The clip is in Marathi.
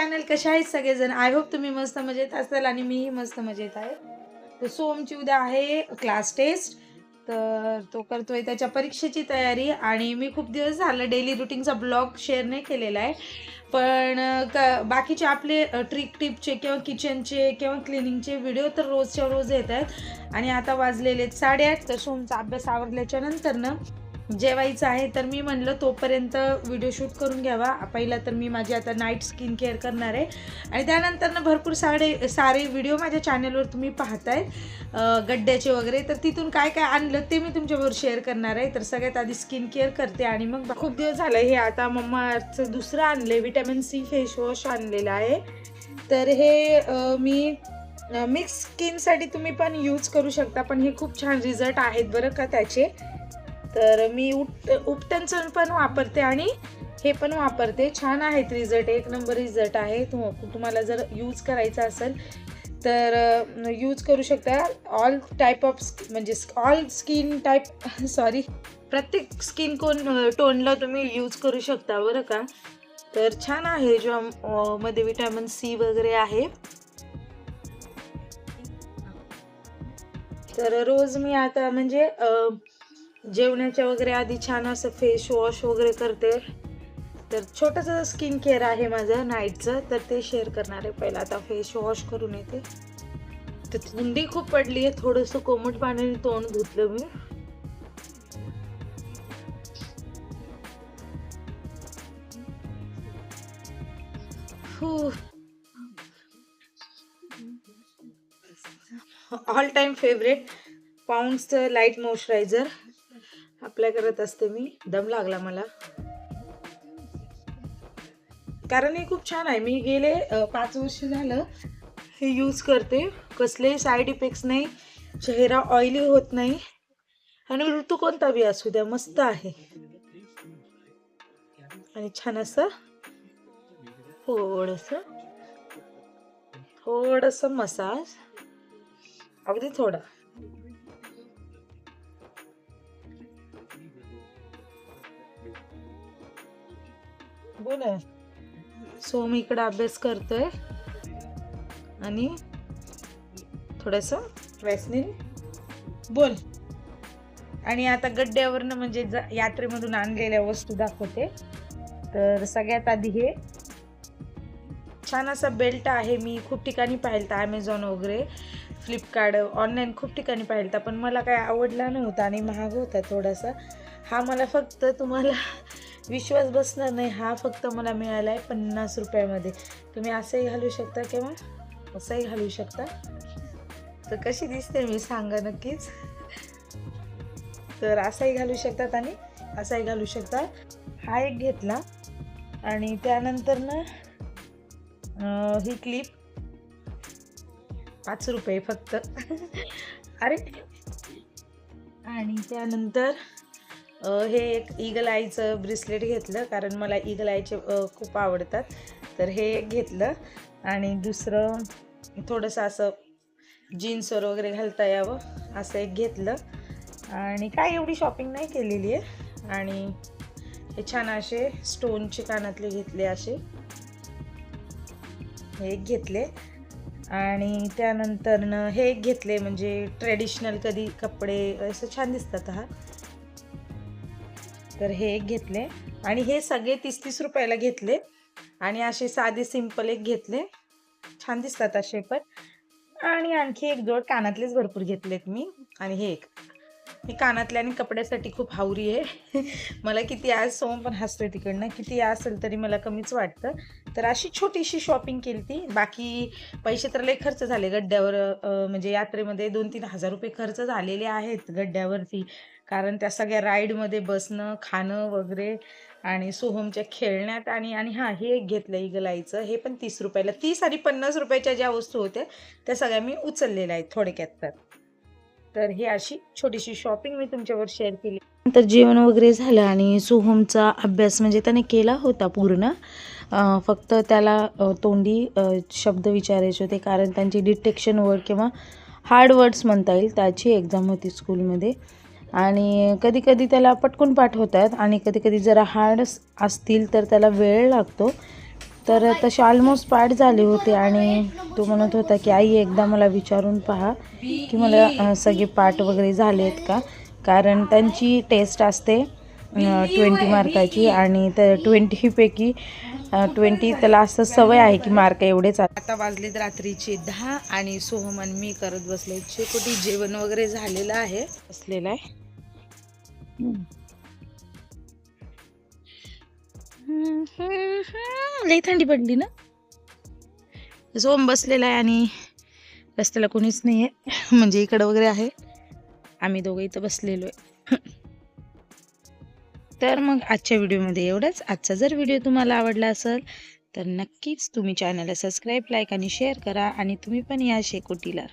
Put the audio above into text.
चॅनल कशा आहेत सगळेजण? आय होप तुम्ही मस्त मजेत असाल आणि मीही मस्त मजेत आहे. तर सोमची उद्या आहे क्लास टेस्ट तर तो करतोय त्याच्या परीक्षेची तयारी आणि मी खूप दिवस झालं डेली रुटीनचा ब्लॉग शेअर नाही केलेला आहे. पण क बाकीचे आपले ट्रिक टिपचे किंवा किचनचे किंवा क्लिनिंगचे व्हिडिओ तर रोजच्या रोज येत आहेत आणि आता वाजलेले आहेत साडेआठ तर सोमचा अभ्यास आवरल्याच्या नंतर ना जेवायचं आहे तर मी म्हणलं तोपर्यंत व्हिडिओ शूट करून घ्यावा. पहिला तर मी माझी आता नाईट स्किन केअर करणार आहे. आणि त्यानंतरनं भरपूर सारे सारे व्हिडिओ माझ्या चॅनलवर तुम्ही पाहताय. गड्ड्याचे वगैरे. तर तिथून काय काय आणलं ते मी तुमच्याबरोबर शेअर करणार आहे. तर सगळ्यात आधी स्किन केअर करते आणि मग खूप दिवस झालं हे आता मम्माचं दुसरं आणलं विटॅमिन सी फेस वॉश आणलेलं आहे. तर हे मी मिक्स स्किनसाठी तुम्ही पण यूज करू शकता. पण हे खूप छान रिझल्ट आहेत बरं का त्याचे. तर मी उट उपटनचं पण वापरते आणि हे पण वापरते. छान आहेत रिझल्ट एक नंबर रिझल्ट आहे. तु तुम्हाला जर यूज करायचा असेल तर यूज करू शकता. ऑल टाईप ऑफ म्हणजे ऑल स्किन टाईप सॉरी प्रत्येक स्किन कोण टोनला तुम्ही यूज करू शकता बरं का? तर छान आहे जो मध्ये विटॅमिन सी वगैरे आहे. तर रोज मी आता म्हणजे जेवणाच्या वगैरे आधी छान असं फेस वॉश वगैरे करते. तर छोटंसं स्किन केअर आहे माझं नाईटचं तर ते शेअर करणार आहे पहिला. आता फेस वॉश करून येते. तर थंडी खूप पडली आहे थोडंसं कोमट पाण्याने तोंड धुतलं मी. ऑल टाइम फेवरेट पाऊंडचं लाइट मॉइश्चरायझर अप्लाय करत असते मी. दम लागला मला. कारण हे खूप छान आहे. मी गेले पाच वर्ष झालं हे यूज करते. कसलेही साईड इफेक्ट्स नाही. चेहरा ऑइली होत नाही. आणि ऋतू कोणता बी असू द्या मस्त आहे. आणि छान असं थोडस थोडस मसाज अगदी थोडा. बोल सो मी इकडं अभ्यास करतोय. आणि थोडस वॅसनीन बोल. आणि आता गड्ड्यावरनं म्हणजे ज- यात्रेमधून आणलेल्या वस्तू दाखवते. तर सगळ्यात आधी हे. छान असा बेल्ट आहे मी खूप ठिकाणी पाहिलं ॲमेझॉन वगैरे फ्लिपकार्ट ऑनलाईन खूप ठिकाणी पाहिलं पण मला काय आवडला नव्हता आणि महाग होता थोडासा. हा मला फक्त तुम्हाला विश्वास बसणार नाही हा फक्त मला मिळाला आहे पन्नास रुपयामध्ये. तुम्ही असंही घालू शकता किंवा असंही घालू शकता. तर कशी दिसते मी सांगा नक्कीच. तर असाही घालू शकतात आणि असाही घालू शकतात हा एक घेतला. आणि त्यानंतर ना ही क्लिप पाच रुपये फक्त. अरे! आणि त्यानंतर हे एक ईगल आईचं ब्रिसलेट घेतलं कारण मला ईगल आईचे खूप आवडतात. तर हे एक घेतलं. आणि दुसरं थोडंसं असं जीन्सवर वगैरे घालता यावं असं एक घेतलं. आणि काय एवढी शॉपिंग नाही केलेली आहे. आणि हे छान असे स्टोनचे कानातले घेतले असे. हे एक घेतले. आणि त्यानंतरनं हे एक घेतले म्हणजे ट्रेडिशनल कधी कपडे असं छान दिसतात हा. तर हे एक घेतले. आणि हे सगळे तीस तीस रुपयाला घेतले. आणि असे साधे सिंपल एक घेतले. छान दिसतात असे पण. आणि आणखी एक जोड कानातलेच भरपूर घेतलेत मी. आणि हे एक. मी कानातल्या आणि कपड्यासाठी खूप हावरी आहे. मला किती आज सोम पण हसतोय तिकडनं. किती असेल तरी मला कमीच वाटतं. तर अशी छोटीशी शॉपिंग केली ती. बाकी पैसे तर लय खर्च झाले. गड्ड्यावर म्हणजे यात्रेमध्ये दोन तीन हजार रुपये खर्च झालेले आहेत गड्ड्यावरती. कारण त्या सगळ्या राईडमध्ये बसणं खाणं वगैरे आणि सोहमच्या खेळण्यात आणि आणि हां हे एक घेतलं इगलाईचं हे पण तीस रुपयाला. तीस आणि पन्नास रुपयाच्या ज्या वस्तू होत्या त्या सगळ्या मी उचललेल्या आहेत थोडक्यात तर. तर ही अशी छोटीशी शॉपिंग मी तुमच्यावर शेअर केली. नंतर जेवण वगैरे झालं आणि सोहमचा अभ्यास म्हणजे त्याने केला होता पूर्ण. फक्त त्याला तोंडी शब्द विचारायचे होते कारण त्यांची डिटेक्शन वर्ड किंवा हार्ड वर्ड्स म्हणता येईल त्याची एक्झाम होती स्कूलमध्ये आणि कधी कधी त्याला पटकून पाठवतात आणि कधी कधी जरा हार्ड असतील तर त्याला वेळ लागतो. तर तसे ऑलमोस्ट पाठ झाले होते आणि तो म्हणत होता की आई एकदा मला विचारून पहा की मला सगळे पाठ वगैरे झाले आहेत का? कारण त्यांची टेस्ट असते ट्वेंटी मार्काची आणि त्या ट्वेंटीपैकी ट्वेंटी त्याला असं सवय आहे की मार्क एवढेच आता वाजलेत रात्रीचे दहा आणि सोहम आणि मी करत बसले. शेकोटी जेवण वगैरे झालेलं आहे? असलेला आहे. लई थंडी पडली ना. सोहम बसलेला आहे आणि रस्त्याला कोणीच नाही आहे म्हणजे इकडं वगैरे आहे. आम्ही दोघं इथं बसलेलो आहे तर मग आजच्या व्हिडिओमध्ये एवढंच. आजचा जर व्हिडिओ तुम्हाला आवडला असेल तर नक्कीच तुम्ही चॅनलला सबस्क्राईब लाईक आणि शेअर करा आणि तुम्ही पण या शेकोटीला.